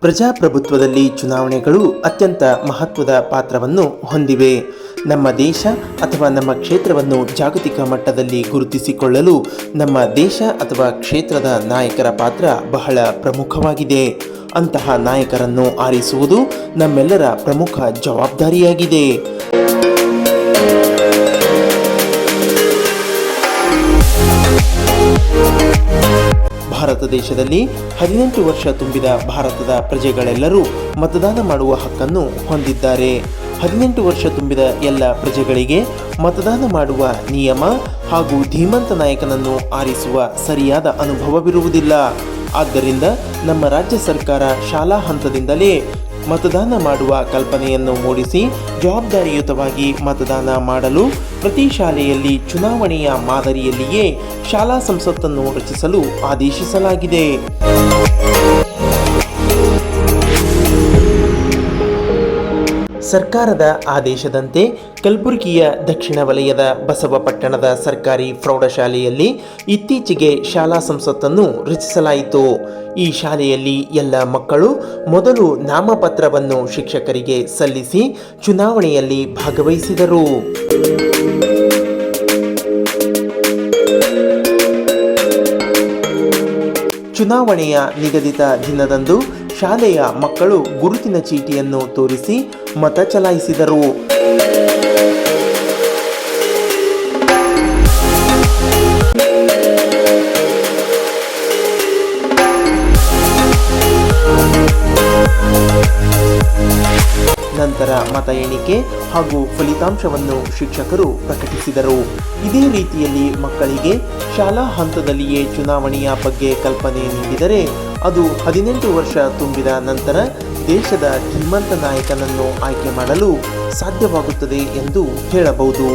ಪ್ರಜಾಪ್ರಭುತ್ವದಲ್ಲಿ ಚುನಾವಣೆಗಳು ಅತ್ಯಂತ ಮಹತ್ವದ ಪಾತ್ರವನ್ನು ಹೊಂದಿವೆ. ನಮ್ಮ ದೇಶ ಅಥವಾ ನಮ್ಮ ಕ್ಷೇತ್ರವನ್ನು ಜಾಗತಿಕ ಮಟ್ಟದಲ್ಲಿ ಗುರುತಿಸಿಕೊಳ್ಳಲು ನಮ್ಮ ದೇಶ ಅಥವಾ ಕ್ಷೇತ್ರದ ನಾಯಕರ ಪಾತ್ರ ಬಹಳ ಪ್ರಮುಖವಾಗಿದೆ. ಅಂತಹ ನಾಯಕರನ್ನು ಆರಿಸುವುದು ನಮ್ಮೆಲ್ಲರ ಪ್ರಮುಖ ಜವಾಬ್ದಾರಿಯಾಗಿದೆ. ಭಾರತ ದೇಶದಲ್ಲಿ ಹದಿನೆಂಟು ವರ್ಷ ತುಂಬಿದ ಭಾರತದ ಪ್ರಜೆಗಳೆಲ್ಲರೂ ಮತದಾನ ಮಾಡುವ ಹಕ್ಕನ್ನು ಹೊಂದಿದ್ದಾರೆ. ಹದಿನೆಂಟು ವರ್ಷ ತುಂಬಿದ ಎಲ್ಲ ಪ್ರಜೆಗಳಿಗೆ ಮತದಾನ ಮಾಡುವ ನಿಯಮ ಹಾಗೂ ಧೀಮಂತ ನಾಯಕನನ್ನು ಆರಿಸುವ ಸರಿಯಾದ ಅನುಭವವಿರುವುದಿಲ್ಲ. ಆದ್ದರಿಂದ ನಮ್ಮ ರಾಜ್ಯ ಸರ್ಕಾರ ಶಾಲಾ ಹಂತದಿಂದಲೇ ಮತದಾನ ಮಾಡುವ ಕಲ್ಪನೆಯನ್ನು ಮೂಡಿಸಿ ಜವಾಬ್ದಾರಿಯುತವಾಗಿ ಮತದಾನ ಮಾಡಲು ಪ್ರತಿ ಶಾಲೆಯಲ್ಲಿ ಚುನಾವಣೆಯ ಮಾದರಿಯಲ್ಲಿಯೇ ಶಾಲಾ ಸಂಸತ್ತನ್ನು ರಚಿಸಲು ಆದೇಶಿಸಲಾಗಿದೆ. ಸರ್ಕಾರದ ಆದೇಶದಂತೆ ಕಲಬುರಗಿಯ ದಕ್ಷಿಣ ವಲಯದ ಬಸವಪಟ್ಟಣದ ಸರ್ಕಾರಿ ಪ್ರೌಢಶಾಲೆಯಲ್ಲಿ ಇತ್ತೀಚೆಗೆ ಶಾಲಾ ಸಂಸತ್ತನ್ನು ರಚಿಸಲಾಯಿತು. ಈ ಶಾಲೆಯಲ್ಲಿ ಎಲ್ಲ ಮಕ್ಕಳು ಮೊದಲು ನಾಮಪತ್ರವನ್ನು ಶಿಕ್ಷಕರಿಗೆ ಸಲ್ಲಿಸಿ ಚುನಾವಣೆಯಲ್ಲಿ ಭಾಗವಹಿಸಿದರು. ಚುನಾವಣೆಯ ನಿಗದಿತ ದಿನದಂದು ಶಾಲೆಯ ಮಕ್ಕಳು ಗುರುತಿನ ಚೀಟಿಯನ್ನು ತೋರಿಸಿ ಮತ ಚಲಾಯಿಸಿದರು. ನಂತರ ಮತ ಎಣಿಕೆ ಹಾಗೂ ಫಲಿತಾಂಶವನ್ನು ಶಿಕ್ಷಕರು ಪ್ರಕಟಿಸಿದರು. ಇದೇ ರೀತಿಯಲ್ಲಿ ಮಕ್ಕಳಿಗೆ ಶಾಲಾ ಹಂತದಲ್ಲಿಯೇ ಚುನಾವಣೆಯ ಬಗ್ಗೆ ಕಲ್ಪನೆ ನೀಡಿದರೆ ಅದು ಹದಿನೆಂಟು ವರ್ಷ ತುಂಬಿದ ನಂತರ ದೇಶದ ಧೀಮಂತ ನಾಯಕನನ್ನು ಆಯ್ಕೆ ಮಾಡಲು ಸಾಧ್ಯವಾಗುತ್ತದೆ ಎಂದು ಹೇಳಬಹುದು.